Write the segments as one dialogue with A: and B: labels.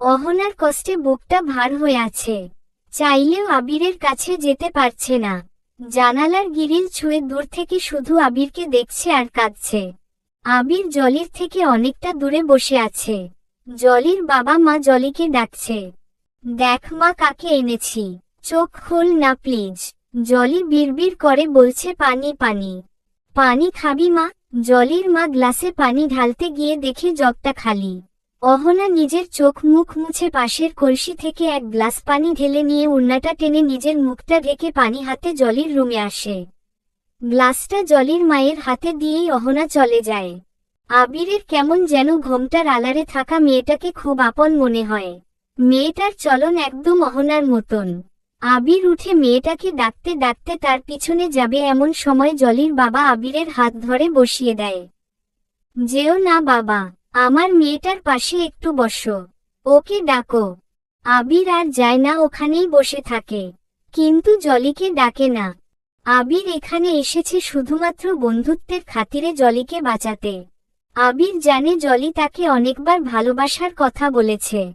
A: অহনার কষ্টে বুকটা ভার হয়ে আছে। চাইলেও আবিরের কাছে যেতে পারছে না। জানালার গিরিল ছুঁয়ে দূর থেকে শুধু আবিরকে দেখছে আর কাঁদছে। আবির জলির থেকে অনেকটা দূরে বসে আছে। জলির বাবা মা জলিকে ডাকছে। দেখ মা কাকে এনেছি। চোখ খোল না প্লিজ। জলি বিড়বিড় করে বলছে, পানি পানি। পানি খাবি মা? জলির মা, গ্লাসে পানি ঢালতে গিয়ে দেখে জগটা খালি। অহনা নিজের চোখ মুখ মুছে পাশের কলসি থেকে এক গ্লাস পানি ঢেলে নিয়ে উন্নাটা টেনে নিজের মুখটা ঢেকে পানি হাতে জলির রুমে আসে। গ্লাসটা জলির মায়ের হাতে দিয়েই অহনা চলে যায়। আবিরের কেমন যেন ঘোমটার আলারে থাকা মেয়েটাকে খুব আপন মনে হয়। মেয়েটার চলন একদম অহনার মতন। আবির উঠে মেয়েটাকে ডাকতে ডাকতে তার পিছনে যাবে এমন সময় জলির বাবা আবিরের হাত ধরে বসিয়ে দেয়। যেও না বাবা। আমার মেয়েটার পাশে একটু বসো। ওকে ডাকো। আবির আর যায় না ওখানেই বসে থাকে। কিন্তু জলিকে ডাকে না। আবির এখানে এসেছে শুধুমাত্র বন্ধুত্বের খাতিরে জলিকে বাঁচাতে। আবির জানে জলি তাকে অনেকবার ভালোবাসার কথা বলেছে।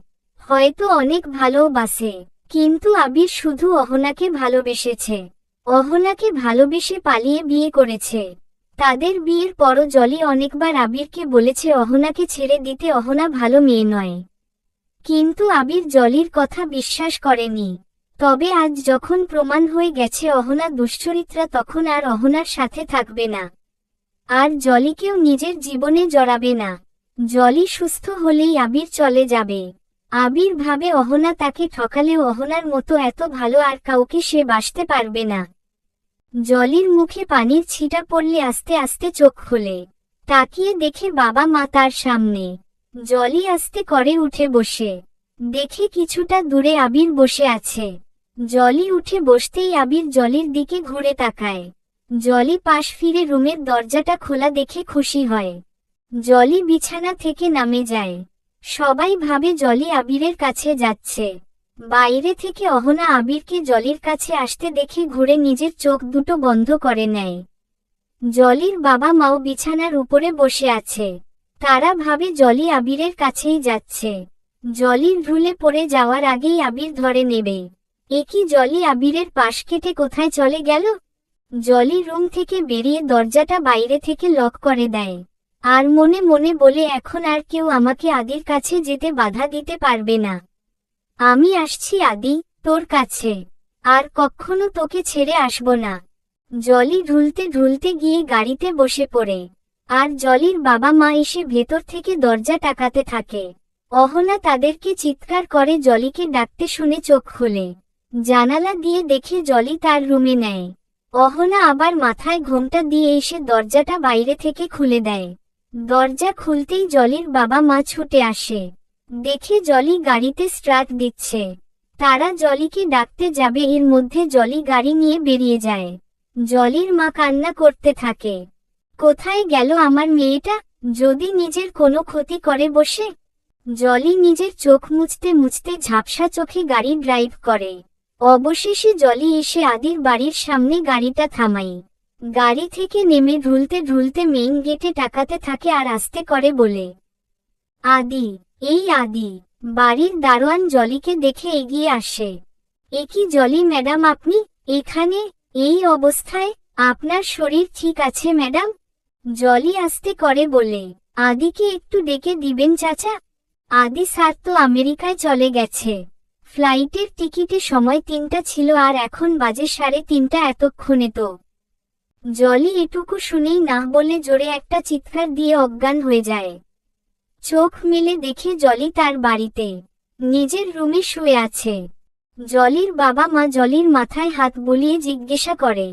A: হয়তো অনেক ভালোবাসে কিন্তু আবির শুধু অহনাকে ভালোবেসেছে। অহনাকে ভালোবেসে পালিয়ে বিয়ে করেছে। তাদের বিয়ের পরও জলি অনেকবার আবিরকে বলেছে, অহনাকে ছেড়ে দিতে অহনা ভালো মেয়ে নয়। কিন্তু আবির জলির কথা বিশ্বাস করেনি। তবে আজ যখন প্রমাণ হয়ে গেছে, অহনা দুশ্চরিত্রা তখন আর অহনার সাথে থাকবে না। আর জলিকেও নিজের জীবনে জড়াবে না। জলি সুস্থ হলেই আবির চলে যাবে। আবির ভাবে অহনা তাকে ঠকালেও অহনার মতো এত ভালো আর কাউকে সে বাসতে পারবে না। জলির মুখে পানির ছিটা পড়লে আস্তে আস্তে চোখ খোলে। তাকিয়ে দেখে বাবা মা তার সামনে। জলি আস্তে করে উঠে বসে। দেখে কিছুটা দূরে আবির বসে আছে। জলি উঠে বসতেই আবির জলির দিকে ঘুরে তাকায়। জলি পাশ ফিরে রুমের দরজাটা খোলা দেখে খুশি হয়। জলি বিছানা থেকে নামে যায়। সবাই ভাবে জলি আবিরের কাছে যাচ্ছে। বাইরে থেকে অহনা আবিরকে জলির কাছে আসতে দেখে ঘুরে নিজের চোখ দুটো বন্ধ করে নেয়। জলির বাবা মাও বিছানার উপরে বসে আছে। তারা ভাবে জলি আবিরের কাছেই যাচ্ছে। জলির ভুলে পড়ে যাওয়ার আগেই আবির ধরে নেবে। একই জলি আবিরের পাশ কেটে কোথায় চলে গেল? জলি রুম থেকে বেরিয়ে দরজাটা বাইরে থেকে লক করে দেয়। আর মনে মনে বলে, এখন আর কেউ আমাকে আদির কাছে যেতে বাধা দিতে পারবে না। আমি আসছি আদি, তোর কাছে। আর কখনো তোকে ছেড়ে আসব না। জলি ঢুলতে ঢুলতে গিয়ে গাড়িতে বসে পড়ে। আর জলির বাবা মা এসে ভেতর থেকে দরজা টাকাতে থাকে। অহনা তাদেরকে চিৎকার করে জলিকে ডাকতে শুনে চোখ খোলে। জানালা দিয়ে দেখে জলি তার রুমে নেয়। অহনা আবার মাথায় ঘোমটা দিয়ে এসে দরজাটা বাইরে থেকে খুলে দেয়। দরজা খুলতেই জলির বাবা মা ছুটে আসে। দেখে জলি গাড়িতে স্ট্রাট দিচ্ছে। তারা জলিকে ডাকতে যাবে, এর মধ্যে জলি গাড়ি নিয়ে বেরিয়ে যায়। জলির মা কান্না করতে থাকে। কোথায় গেল আমার মেয়েটা? যদি নিজের কোনো ক্ষতি করে বসে? জলি নিজের চোখ মুছতে মুছতে ঝাপসা চোখে গাড়ি ড্রাইভ করে। অবশেষে জলি এসে আদির বাড়ির সামনে গাড়িটা থামাই গাড়ি থেকে নেমে ঢুলতে ঢুলতে মেইন গেটে টাকাতে থাকে আর আসতে করে বলে, আদি এই আদি, বাড়ির দারোয়ান জলিকে দেখে এগিয়ে আসে। একই জলি ম্যাডাম আপনি? এখানে, এই অবস্থায়, আপনার শরীর ঠিক আছে ম্যাডাম? জলি আসতে করে বলে, আদিকে একটু ডেকে দিবেন চাচা। আদি স্যার তো আমেরিকায় চলে গেছে। ফ্লাইটের টিকিটে সময় তিনটা ছিল আর এখন বাজে সাড়ে তিনটা এতক্ষণে তো। জলি এটুকু শুনেই না বলে জোরে একটা চিৎকার দিয়ে অজ্ঞান হয়ে যায়। চোখ মেলে দেখে জলি তার বাড়িতে। নিজের রুমে শুয়ে আছে। জলির বাবা মা জলির মাথায় হাত বুলিয়ে জিজ্ঞাসা করে,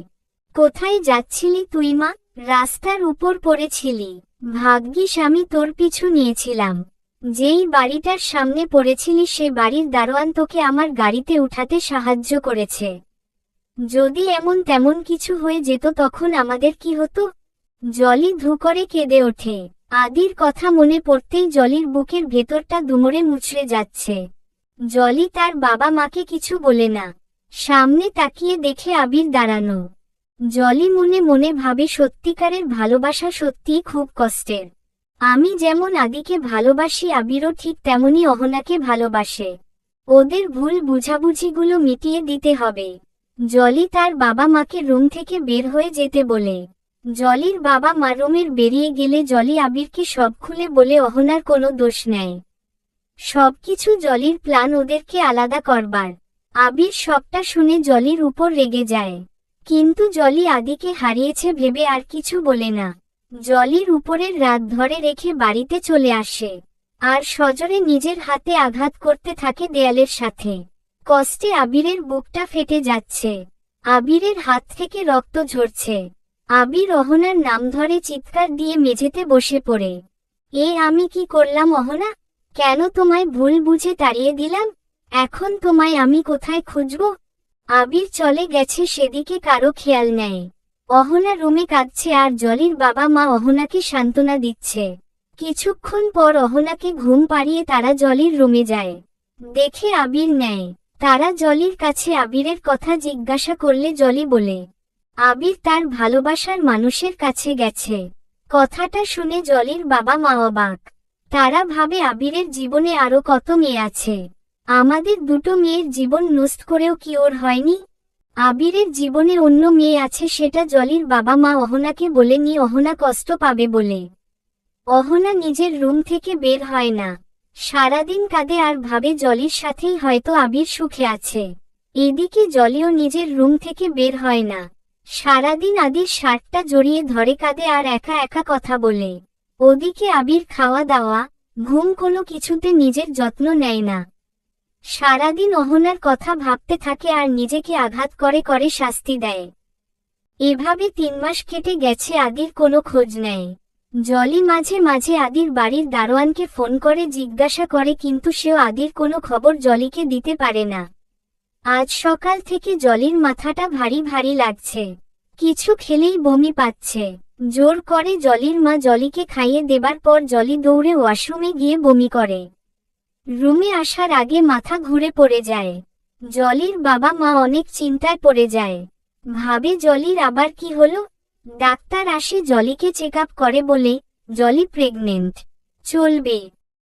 A: কোথায় যাচ্ছিলি তুই মা? রাস্তার উপর পড়েছিলি। ভাগ্যিস আমি তোর পিছু নিয়েছিলাম। যেই বাড়িটার সামনে পড়েছিলি সে বাড়ির দারোয়ান তোকে আমার গাড়িতে উঠাতে সাহায্য করেছে। যদি এমন তেমন কিছু হয়ে যেত তখন আমাদের কি হতো? জলি ধু করে কেঁদে ওঠে। আদির কথা মনে পড়তেই জলির বুকের ভেতরটা দুমড়ে মুচড়ে যাচ্ছে। জলি তার বাবা মাকে কিছু বলে না। সামনে তাকিয়ে দেখে আবির দাঁড়ানো। জলি মনে মনে ভাবে সত্যিকারের ভালোবাসা সত্যিই খুব কষ্টের। আমি যেমন আদিকে ভালোবাসি, আবিরও ঠিক তেমনি অহনাকে ভালোবাসে। ওদের ভুল বুঝাবুঝিগুলো মিটিয়ে দিতে হবে। জলি তার বাবা মাকে রুম থেকে বের হয়ে যেতে বলে। জলির বাবা মা রুমের বেরিয়ে গেলে জলি আবিরকে সব খুলে বলে, অহনার কোনো দোষ নেয় সবকিছু জলির প্ল্যান ওদেরকে আলাদা করবার। আবির সবটা শুনে জলির উপর রেগে যায়। কিন্তু জলি আদিকে হারিয়েছে ভেবে আর কিছু বলে না। জলির উপরের রাত ধরে রেখে বাড়িতে চলে আসে। আর সজরে নিজের হাতে আঘাত করতে থাকে দেয়ালের সাথে। কষ্টে আবিরের বুকটা ফেটে যাচ্ছে। আবিরের হাত থেকে রক্ত ঝরছে। আবির অহনার নাম ধরে চিৎকার দিয়ে মেঝেতে বসে পড়ে। এ, আমি কি করলাম অহনা? কেন তোমায় ভুল বুঝে তাড়িয়ে দিলাম? এখন তোমায় আমি কোথায় খুঁজব? আবির চলে গেছে সেদিকে কারও খেয়াল নেয় অহনা রুমে কাঁদছে আর জলির বাবা মা অহনাকে সান্ত্বনা দিচ্ছে। কিছুক্ষণ পর অহনাকে ঘুম পাড়িয়ে তারা জলির রুমে যায়। দেখে আবির নেয় তারা জলির কাছে আবিরের কথা জিজ্ঞাসা করলে জলি বলে আবির তার ভালোবাসার মানুষের কাছে গেছে। কথাটা শুনে জলির বাবা মা অবাক। তারা ভাবে আবিরের জীবনে আরও কত মেয়ে আছে। আমাদের দুটো মেয়ের জীবন নষ্ট করেও কি ওর হয়নি? আবিরের জীবনে অন্য মেয়ে আছে সেটা জলির বাবা মা অহনাকে বলেনি অহনা কষ্ট পাবে বলে। অহনা নিজের রুম থেকে বের হয় না। সারাদিন কাঁদে আর ভাবে জলির সাথেই হয়তো আবির সুখে আছে। এদিকে জলিও নিজের রুম থেকে বের হয় না। সারাদিন আদির শার্টটা জড়িয়ে ধরে কাঁদে আর একা একা কথা বলে। ওদিকে আবির খাওয়া দাওয়া, ঘুম কোনো কিছুতে নিজের যত্ন নেয় না। সারাদিন অহনার কথা ভাবতে থাকে আর নিজেকে আঘাত করে করে শাস্তি দেয়। এভাবে তিন মাস কেটে গেছে আদির কোনো খোঁজ নেয়। জলি মাঝে মাঝে আদির বাড়ির দারোয়ানকে ফোন করে জিজ্ঞাসা করে কিন্তু সেও আদির কোনো খবর জলিকে দিতে পারে না। আজ সকাল থেকে জলির মাথাটা ভারী ভারী লাগছে। কিছু খেলেই বমি পাচ্ছে। জোর করে জলির মা জলিকে খাইয়ে দেবার পর জলি দৌড়ে ওয়াশরুমে গিয়ে বমি করে। রুমে আসার আগে মাথা ঘুরে পড়ে যায়। জলির বাবা মা অনেক চিন্তায় পড়ে যায়। ভাবে জলির আবার কি হলো? ডাক্তার আসে জলিকে চেক করে বলে, জলি প্রেগনেন্ট। চলবে।